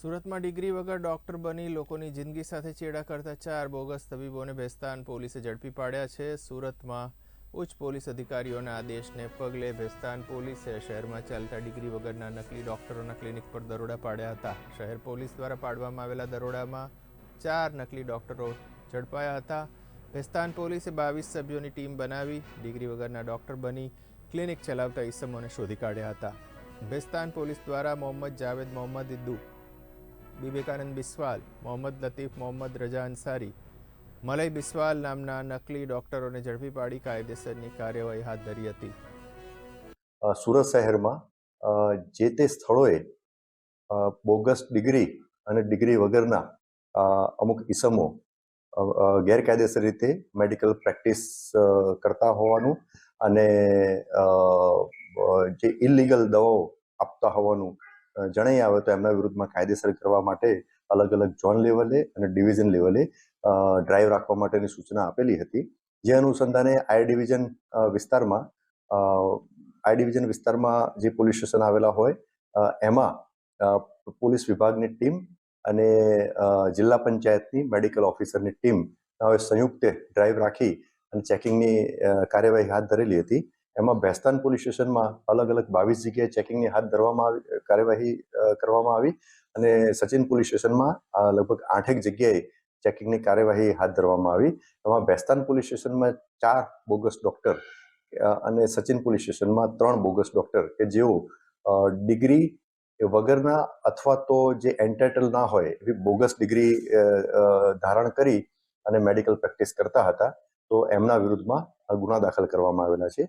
સુરતમાં ડિગ્રી વગર ડોક્ટર બની લોકોની જિંદગી સાથે ચેડા કરતા ચાર બોગસ તબીબોને ભેસ્તાન પોલીસે ઝડપી પાડ્યા છે. સુરતમાં ઉચ્ચ પોલીસ અધિકારીઓના આદેશને પગલે ભેસ્તાન પોલીસે શહેરમાં ચાલતા ડિગ્રી વગરના નકલી ડોક્ટરોના ક્લિનિક પર દરોડા પાડ્યા હતા. શહેર પોલીસ દ્વારા પાડવામાં આવેલા દરોડામાં ચાર નકલી ડોક્ટરો ઝડપાયા હતા. ભેસ્તાન પોલીસે બાવીસ સભ્યોની ટીમ બનાવી ડિગ્રી વગરના ડોક્ટર બની ક્લિનિક ચલાવતા ઈસમોને શોધી કાઢ્યા હતા. ભેસ્તાન પોલીસ દ્વારા મોહમ્મદ જાવેદ મોહમ્મદ ઇદ્દુ વિવેકાનંદ બિસ્વાલ મોહમ્મદ લતીફ મોહમ્મદ રજા અંસારી મલય બિસ્વાલ નામના નકલી ડોક્ટરોને ઝડપી પાડી કાયદેસરની કાર્યવાહી હાથ ધરી હતી. સુરત શહેરમાં જે તે સ્થળોએ બોગસ ડિગ્રી અને ડિગ્રી વગરના અમુક અ, ગેરકાયદેસર રીતે મેડિકલ પ્રેક્ટિસ કરતા હોવાનું અને જે ઇલીગલ દવાઓ આપતા હોવાનું જણાઈ આવે તો એમના વિરુદ્ધમાં કાયદેસર કરવા માટે અલગ અલગ ઝોન લેવલે અને ડિવિઝન લેવલે ડ્રાઈવ રાખવા માટેની સૂચના આપેલી હતી. જે અનુસંધાને આઈ ડિવિઝન વિસ્તારમાં આઈ ડિવિઝન વિસ્તારમાં જે પોલીસ સ્ટેશન આવેલા હોય એમાં પોલીસ વિભાગની ટીમ અને જિલ્લા પંચાયતની મેડિકલ ઓફિસરની ટીમ સંયુક્ત ડ્રાઈવ રાખી અને ચેકિંગની કાર્યવાહી હાથ ધરેલી હતી. એમાં ભેસ્તાન પોલીસ સ્ટેશનમાં અલગ અલગ બાવીસ જગ્યાએ ચેકિંગની હાથ ધરવામાં આવી કાર્યવાહી કરવામાં આવી અને સચિન પોલીસ સ્ટેશનમાં લગભગ આઠેક જગ્યાએ ચેકિંગની કાર્યવાહી હાથ ધરવામાં આવી. એમાં ભેસ્તાન પોલીસ સ્ટેશનમાં ચાર બોગસ ડોક્ટર અને સચિન પોલીસ સ્ટેશનમાં ત્રણ બોગસ ડોક્ટર કે જેઓ ડિગ્રી વગરના અથવા તો જે એન્ટાઇટલ ના હોય એવી બોગસ ડિગ્રી ધારણ કરી અને મેડિકલ પ્રેક્ટિસ કરતા હતા. તો એમના વિરુદ્ધમાં ગુના દાખલ કરવામાં આવેલા છે.